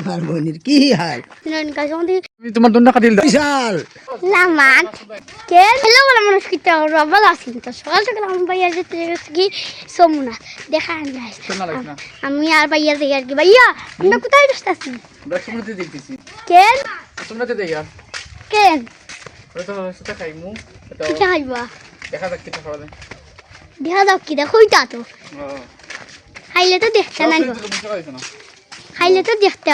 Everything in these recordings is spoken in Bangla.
আমার বোনের কি হাল? আমি তোমার দন্ডা কাটিল বিশাল। Laman. Que hello wala মানুষ কি তো রবাল আসিন তো সকাল সকাল আমি ভাইয়া যেতে কি? সমুনা দেখা আমি আর ভাইয়া আর কি। ভাইয়া আমরা কোথায় সমুদ্রে দেখতেছি। কেন? সমুদ্রে দেই আর কেন? ওটা তো সেটা খাইমু। এটা কি খাইবা? দেখা যাক কিটা খাওয়া যায়। দেখা যাও কি দেখো তো। খাইলে তো দেখতে না খাইলে তো দেখতে।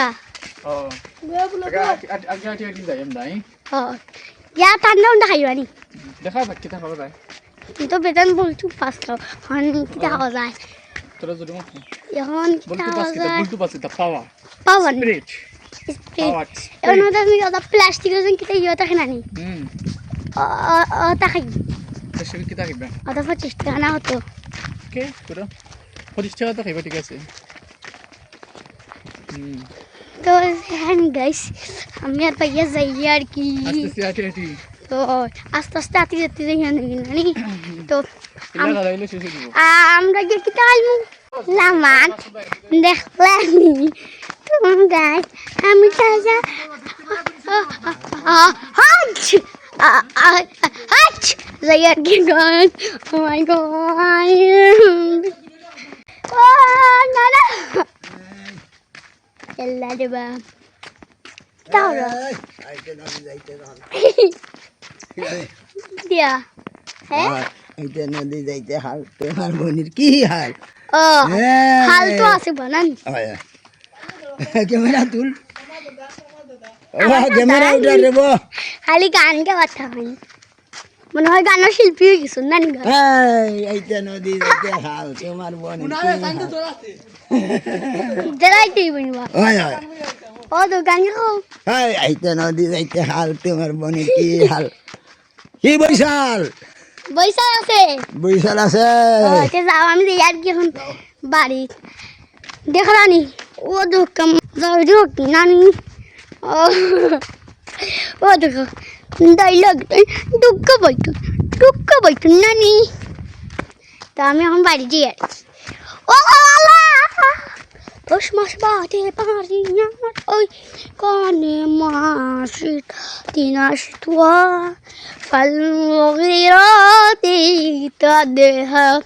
ইয়া ঠান্ডা উন্ডা খাইবা দেখা যাক কিটা খাওয়া যায়। কিন্তু বেতন বলছু পাস খাও হন কি খাওয়া যায়। তোরা যদি মত এখন কি বলতু খাওয়া যায়। বলতু পাস কিটা পাওয়া পাওয়া নি? স্পিরিট এখন ওটা আমি ওটা ইয়ে না খাই। খাইবা? ওটা টাকা হতো কে তোরা পঁচিশ টাকা তো খাইবা ঠিক আছে। হুম তো হ্যাঁ গাইস আমি আর ভাইয়া যাই আর কি আস্তে আস্তে হাঁটি হাঁটি তো আস্তে আস্তে আতি যেতে যাই জানি তো ইলা গাড়াইলে শেষ হয়ে দিব আমরা গিয়ে কি তাইমু লামান দেখলানি তো গাইস আমি তাজা হাচ হাচ যাই আর কি গাইস ও মাই গড ও না না এল্লা দেবা তাহলে আইতে নদী যাইতে হাল দিয়া হ্যাঁ এইটা নদী যাইতে হাল তোমার বোনের কি হাল ও এই। হাল তো আছে বানান হয় ক্যামেরা তুল ক্যামেরা উঠা রেব খালি গান গাওয়ার থাকেন মনে হয় গানের শিল্পী হয়ে গেছো না নি গান? এইটা নদী যাইতে হাল তোমার হাল? জ্বালাইতেই বলবা হয় হয়। ও তো গান গাও। হাই আইতে নদী যাইতে হাল তোমার বোনের কি হাল? কি বৈশাল? বৈশা আছে। বৈশাল আছে। ও, তে যাও আমি আর কি এখন বাড়ি। দেখলানি ও দেখো যাও দেখো নানি? ও ও দেখো। ডাইলগ দুঃখ বইতো দুঃখ বইতো নানি তা আমি এখন বাড়ি যাই আর কি। ও আল্লাহ দশ মাস বাদে পারি আমার ওই কানে মাসিক তিন আস তোয়া فالمغيرات تدها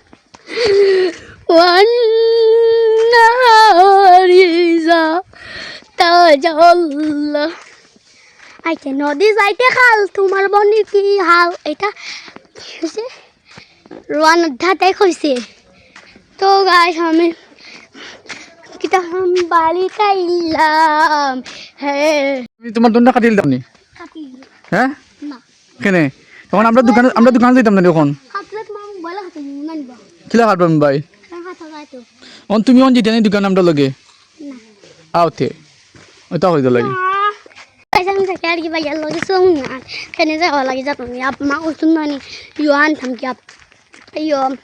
والنهار إذا تجلى আইতে নদী যাইতে খাল তোমার বনি কি হাল? এটা হয়েছে রোয়ান ধাতে কইছে তো গাছ আমি কিতা আমি বাড়িতে ইলাম হ্যাঁ তোমার দন্ডা কাটিল দাও নি কাটি হ্যাঁ না। কেনে? তখন আমরা দোকানে আমরা দোকানে যাইতাম না নানবা কিলা ভাই? অন তুমি অন যেতে দোকান আমরা লগে? আওতে ওটা হইতো লাগে। Kasi ang sakit di bayar lagi semua. Kena saya lagi jatuh ni. Apa mau sunnah ni? Yuan tham kiap. Ayo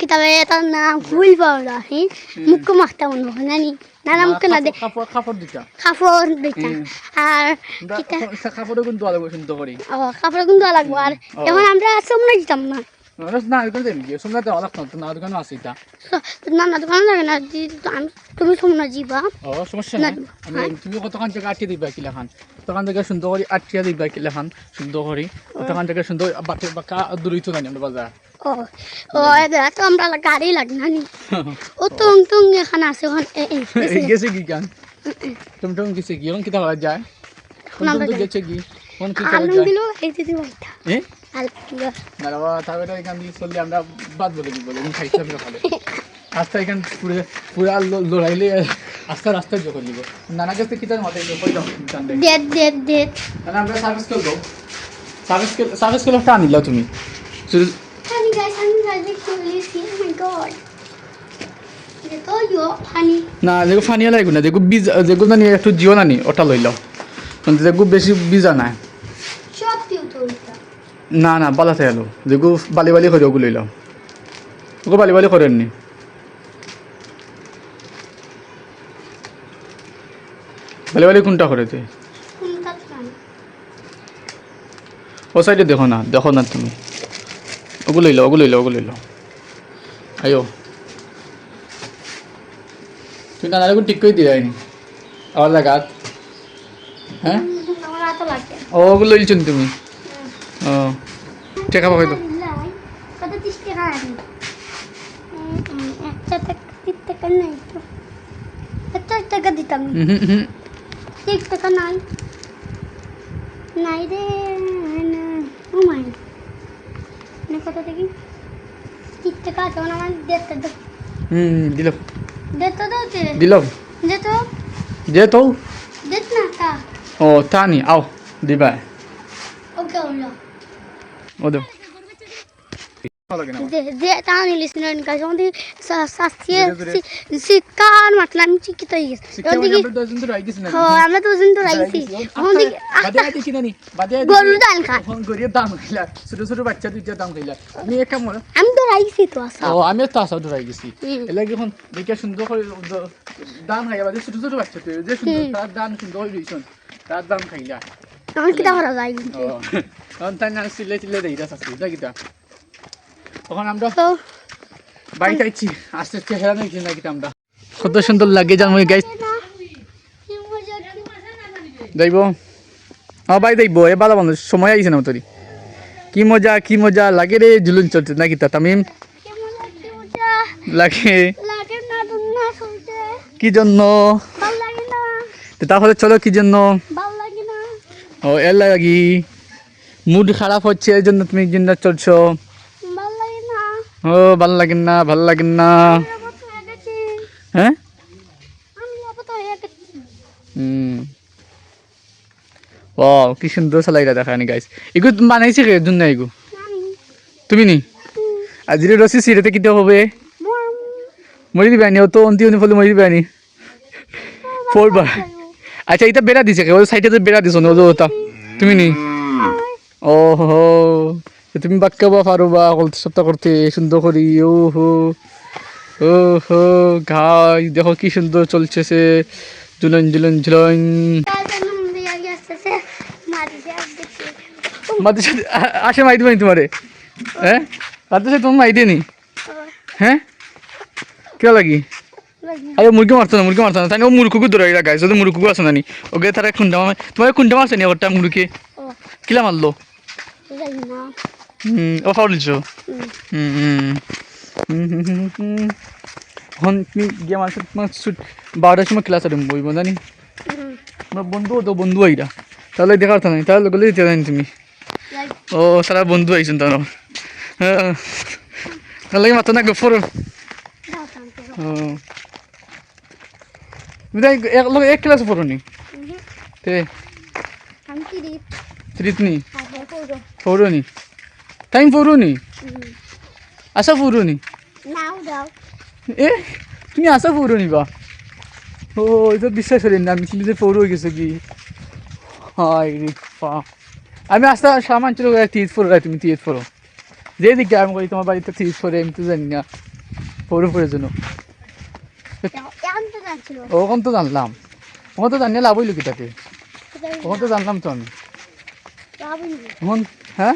kita bayar na full pada hi. Muka makta uno nani. Nana muka na de কাপড় কাপড় দিতা kafor dita. Ar kita কাপড় কিন্তু আলাদা শুনতে করি oh gundu alag war. Yang আমরা semua jitam na. না তখন জায়গা সুন্দর করে কিলা খান সুন্দর করে তখন জায়গা সুন্দর বাকি বাকা দূরই নাই আমরা গাড়ি লাগ না নি তুং তুং এখানে আছে ওখানে গেছে কি গেছে কি গেছে কি যায় হ্যাঁ দিলো না বাবা তারপরে এখান দিয়ে চললে আমরা বাদ বলে? দিব বলে খাইতে হবে ভালো। রাস্তা এখান পুরো পুরা ল- লড়াইলে আস্তে রাস্তায় যখন দিব নানা কাছে মাথায় তাহলে আমরা সার্ভিস সার্ভিস সার্ভিস একটা তুমি। Honey guys, honey guys. Oh my god. না যেগুলো ফানিয়া লাগবে না বীজ একটু জিও নানি ওটা লইল কিন্তু যেগুলো বেশি বীজা নাই। না না বালাতে এলো যেগুলো বালি বালি করে ওগুলো লইল ওগুলো বালি বালি করেননি। বালি বালি কোনটা করেছে? ও সাইডে দেখো না দেখো না তুমি। ওগুলো লইল ওগুলো লইল ওগুলো লইল আয়ো তুমি নানার ঠিক করে দিয়ে যায়নি আমার লাগাত। হ্যাঁ? ওগুলো ইলছেন তুমি। ও। টাকা পাবে তো? টাকা দিতাম টাকা নাই নাই রে ও মাই কত দেখি তিরিশ টাকা আছে আমার দেড়টা দাও হুম দিল দেড়টা দাও দিল দে তো। যে তো দেখ না তা। ও তা নি আও দিবা। ওকে হলো ও দেব ভালো কিনা? যে যে তাও নিলিস না কাজ আমাদের শাস্তিয়ে শিক্ষার মাতলাম চিকিত হয়ে গেছে। এখন দেখি হ্যাঁ আমরা তো ওজন তো এখন দেখি আচ্ছা, গরুর দান খা। দাম খাইলা ছোট ছোট বাচ্চা দুইটা দাম খাইলা। আমি এক কাম আমি তো রাখছি তো আসা ও আমি তো আসা ধরাই গেছি হুম। এলাকি এখন দেখে সুন্দর করে দ- দাম খাইয়া বাদে ছোট ছোট বাচ্চা তুই যে সুন্দর তার দাম সুন্দর হয়ে রইছন তার দাম খাইলা। আমার কিটা করা যায় ও তখন না চিল্লে চিল্লে দেই রাস আসছি দেখি তা তখন আমরা তো আইছি আস্তে আস্তে হেরা নাকি নাকি আমরা কত সুন্দর লাগে জানো গাইস যাইব ও ভাই এ ভালো মানুষ সময় আইছে না তোরি কি মজা কি মজা লাগে রে জুলুন চলছে নাকি তা তামিম লাগে না না কি জন্য তাহলে চলো কি জন্য না ও এর লাগি মুড খারাপ হচ্ছে এর জন্য তুমি জিন্দা চলছো। ও ভালো লাগে না ভালো লাগে না। হয়ে ও কি সুন্দর চালাইলা দেখানি গাইস এগু বানাইছে কে? জন্য এগু তুমি নি? আজিরে রসি সিরেতে কিতে হবে? মরি দিবা নি ও তো অন্তি অন্তি ফলে মরি দিবা নি। পড়বা আচ্ছা এটা বেড়া দিছে কে? ও সাইডে তো বেড়া দিছো না ও ওটা। তুমি নি? ও হো তুমি বাক্কা বা পারো বা সপ্তাহ করতে সুন্দর করি ও হো ও হো ঘাই, দেখো কি সুন্দর চলছে সে। ঝুলন ঝুলন ঝুলন। আসে মাই দিবানি তোমারে। হ্যাঁ? মাদের সাথে তোমার মাই দেনি হ্যাঁ? কেউ লাগি? আরে মুরগি মারতো না মুরগি মারতো না। তাই ও মুরকুকু ধরে রাখা যদি মুরকুকু আছে নানি ওকে তারা খুন্ডা মার তোমার খুন্ডা মারছে নি ওটা মুরগি ও কিলা মারলো না? হুম ও ফাউল দিছো। হুম। হুম হুম এখন তুমি গিয়ে আমার সাথে তোমার বারোটার সময় ক্লাস আছে বইব জানি আমার বন্ধু তো বন্ধু আইরা তাহলে দেখার কথা নাই তাহলে গেলে দিতে জানি তুমি। ও সারা বন্ধু আইছেন তার হ্যাঁ তাহলে মাত্র না গফর ও তুমি তাই এক লগে এক ক্লাস পড়ো নি তে আমি কি দিই তৃতনি তারপর করব পড়ো। নি টাইম পড়ো নি আশা পড়ো নি নাও দাও। এ তুমি আশা পড়ো নি বা? ও এটা বিশ্বাস করেন না আমি কিন্তু যে পড়ো গেছে কি? হাই রে পা আমি আস্তে সামান চলে গেলে তিরিশ পড়ো তুমি তিরিশ পড়ো। যে দিকে আমি করি তোমার বাড়িতে তিরিশ পড়ে আমি তো জানি না। পড়ো পড়ে জন্য ওখান তো জানলাম। ওখান তো জানিয়ে লাভ হইল কি তাতে ওখান তো জানলাম তো আমি। এখন হ্যাঁ?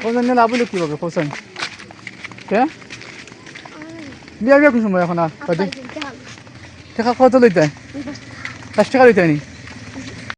ওখান জানিয়ে লাভ হইল কীভাবে? কোথায় কে? বিয়া বিয়া কোন সময় এখন আর? কদিন টাকা কত লইতে পাঁচ টাকা। লইতে নি